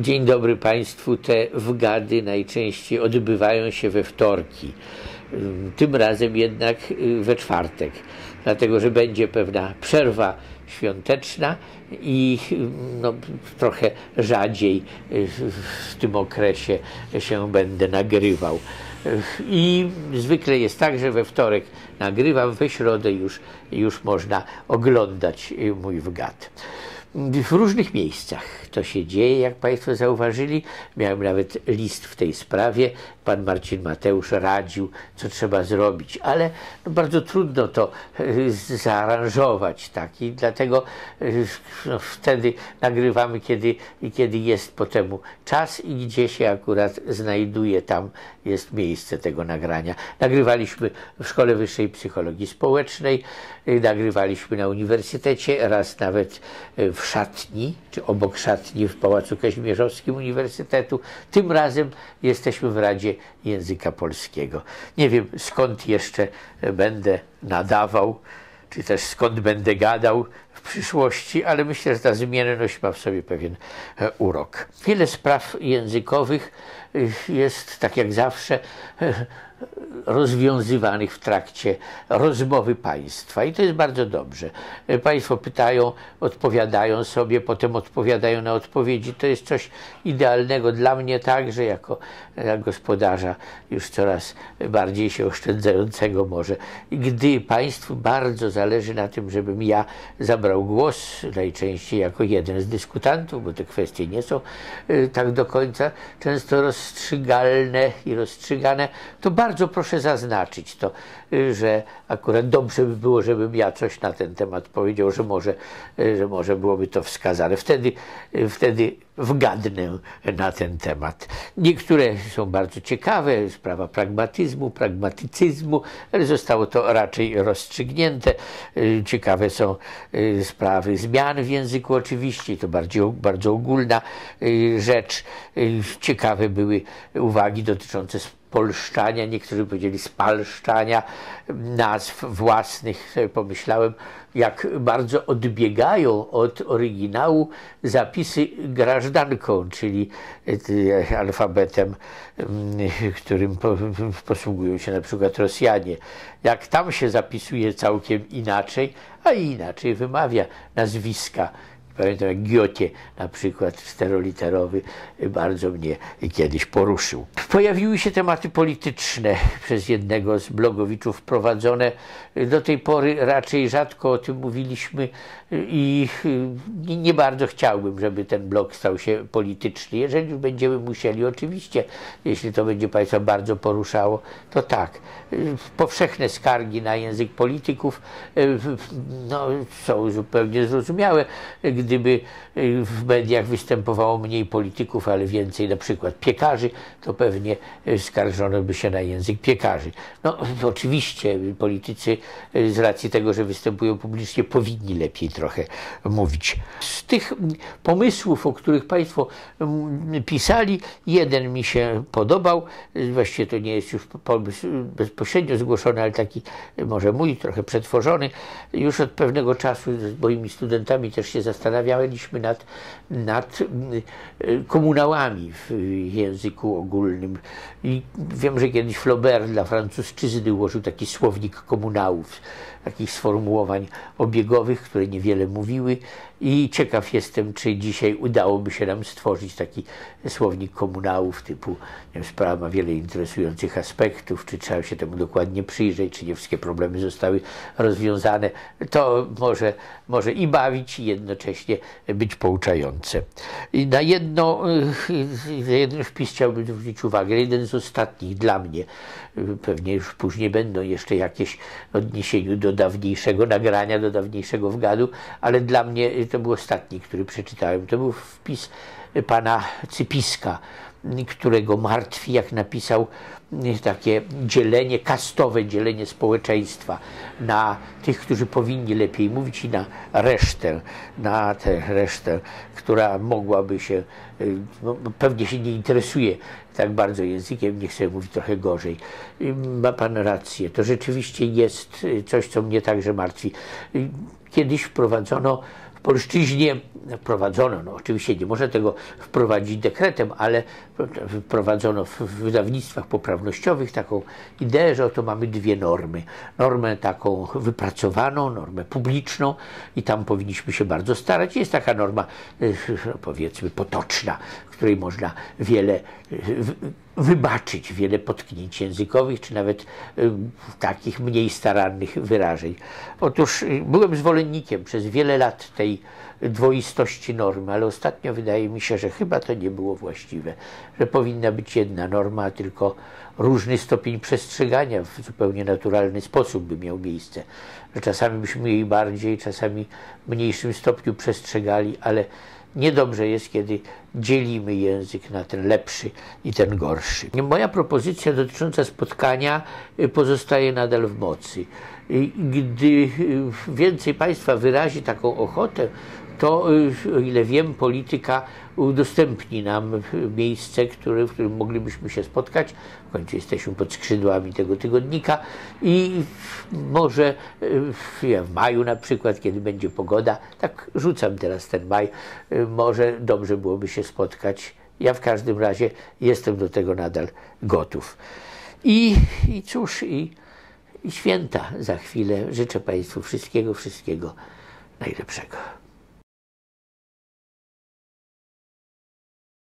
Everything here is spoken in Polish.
Dzień dobry Państwu. Te wgady najczęściej odbywają się we wtorki. Tym razem jednak y, we czwartek, dlatego że będzie pewna przerwa świąteczna i y, no, trochę rzadziej y, w tym okresie się będę nagrywał. I zwykle jest tak, że we wtorek nagrywam, we środę już, już można oglądać mój wgad w różnych miejscach to się dzieje, jak Państwo zauważyli. Miałem nawet list w tej sprawie. Pan Marcin Mateusz radził, co trzeba zrobić, ale no, bardzo trudno to e, zaaranżować tak i dlatego e, no, wtedy nagrywamy, kiedy, kiedy jest po temu czas i gdzie się akurat znajduje, tam jest miejsce tego nagrania. Nagrywaliśmy w Szkole Wyższej Psychologii Społecznej, e, nagrywaliśmy na uniwersytecie, raz nawet w szatni, czy obok szatni w Pałacu Kazimierzowskim Uniwersytetu. Tym razem jesteśmy w Radzie Języka Polskiego. Nie wiem skąd jeszcze będę nadawał, czy też skąd będę gadał w przyszłości, ale myślę, że ta zmienność ma w sobie pewien e, urok. Wiele spraw językowych e, jest, tak jak zawsze, e, rozwiązywanych w trakcie rozmowy państwa i to jest bardzo dobrze. Państwo pytają, odpowiadają sobie, potem odpowiadają na odpowiedzi. To jest coś idealnego dla mnie także jako gospodarza już coraz bardziej się oszczędzającego może. Gdy państwu bardzo zależy na tym, żebym ja zabrał głos, najczęściej jako jeden z dyskutantów, bo te kwestie nie są y, tak do końca często rozstrzygalne i rozstrzygane, to bardzo proszę zaznaczyć to, y, że akurat dobrze by było, żebym ja coś na ten temat powiedział, że może, y, że może byłoby to wskazane. Wtedy, wtedy wgadnę na ten temat. Niektóre są bardzo ciekawe, sprawa pragmatyzmu, pragmatycyzmu, ale zostało to raczej rozstrzygnięte. Ciekawe są sprawy zmian w języku oczywiście, to bardziej, bardzo ogólna rzecz. Ciekawe były uwagi dotyczące polszczania, niektórzy powiedzieli spalszczania nazw własnych. Sobie pomyślałem, jak bardzo odbiegają od oryginału zapisy grażdanką, czyli alfabetem, którym posługują się na przykład Rosjanie. Jak tam się zapisuje całkiem inaczej, a inaczej wymawia nazwiska Pamiętam jak Giotie na przykład czteroliterowy bardzo mnie kiedyś poruszył. Pojawiły się tematy polityczne przez jednego z blogowiczów prowadzone. Do tej pory raczej rzadko o tym mówiliśmy i nie bardzo chciałbym, żeby ten blog stał się polityczny. Jeżeli już będziemy musieli, oczywiście, jeśli to będzie Państwa bardzo poruszało, to tak. Powszechne skargi na język polityków no, są zupełnie zrozumiałe gdyby y, w mediach występowało mniej polityków, ale więcej na przykład piekarzy, to pewnie skarżono by się na język piekarzy. No oczywiście politycy y, z racji tego, że występują publicznie, powinni lepiej trochę mówić. Z tych pomysłów, o których Państwo pisali, jeden mi się podobał, właściwie to nie jest już pomysł bezpośrednio zgłoszony, ale taki może mój, trochę przetworzony. Już od pewnego czasu z moimi studentami też się zastanawiam, zastanawialiśmy nad, nad y, komunałami w języku ogólnym. I wiem, że kiedyś Flaubert dla francuszczyzny ułożył taki słownik komunałów, takich sformułowań obiegowych, które niewiele mówiły i ciekaw jestem, czy dzisiaj udałoby się nam stworzyć taki słownik komunałów typu wiem, sprawa ma wiele interesujących aspektów, czy trzeba się temu dokładnie przyjrzeć, czy nie wszystkie problemy zostały rozwiązane. To może, może i bawić, i jednocześnie być pouczające. I na jedno, na jeden wpis chciałbym zwrócić uwagę, jeden z ostatnich dla mnie, pewnie już później będą jeszcze jakieś odniesieniu do dawniejszego nagrania, do dawniejszego wgadu, ale dla mnie to był ostatni, który przeczytałem. To był wpis pana Cypiska, którego martwi, jak napisał, takie dzielenie, kastowe dzielenie społeczeństwa na tych, którzy powinni lepiej mówić i na resztę, na tę resztę, która mogłaby się, no, pewnie się nie interesuje tak bardzo językiem, nie chcę mówić trochę gorzej. Ma pan rację, to rzeczywiście jest coś, co mnie także martwi. Kiedyś wprowadzono w polszczyźnie wprowadzono, no oczywiście nie można tego wprowadzić dekretem, ale wprowadzono w wydawnictwach poprawnościowych taką ideę, że oto mamy dwie normy. Normę taką wypracowaną, normę publiczną i tam powinniśmy się bardzo starać. Jest taka norma, no powiedzmy, potoczna, w której można wiele wybaczyć, wiele potknięć językowych, czy nawet takich mniej starannych wyrażeń. Otóż byłem zwolennikiem przez wiele lat tej dwoistości normy, ale ostatnio wydaje mi się, że chyba to nie było właściwe, że powinna być jedna norma, tylko różny stopień przestrzegania w zupełnie naturalny sposób by miał miejsce. Że czasami byśmy jej bardziej, czasami w mniejszym stopniu przestrzegali, ale niedobrze jest, kiedy dzielimy język na ten lepszy i ten gorszy. Moja propozycja dotycząca spotkania pozostaje nadal w mocy. Gdy więcej Państwa wyrazi taką ochotę, to, o ile wiem, polityka udostępni nam miejsce, które, w którym moglibyśmy się spotkać. W końcu jesteśmy pod skrzydłami tego tygodnika i może w maju na przykład, kiedy będzie pogoda, tak rzucam teraz ten maj, może dobrze byłoby się spotkać. Ja w każdym razie jestem do tego nadal gotów. I, i cóż, i, i święta za chwilę. Życzę Państwu wszystkiego, wszystkiego najlepszego.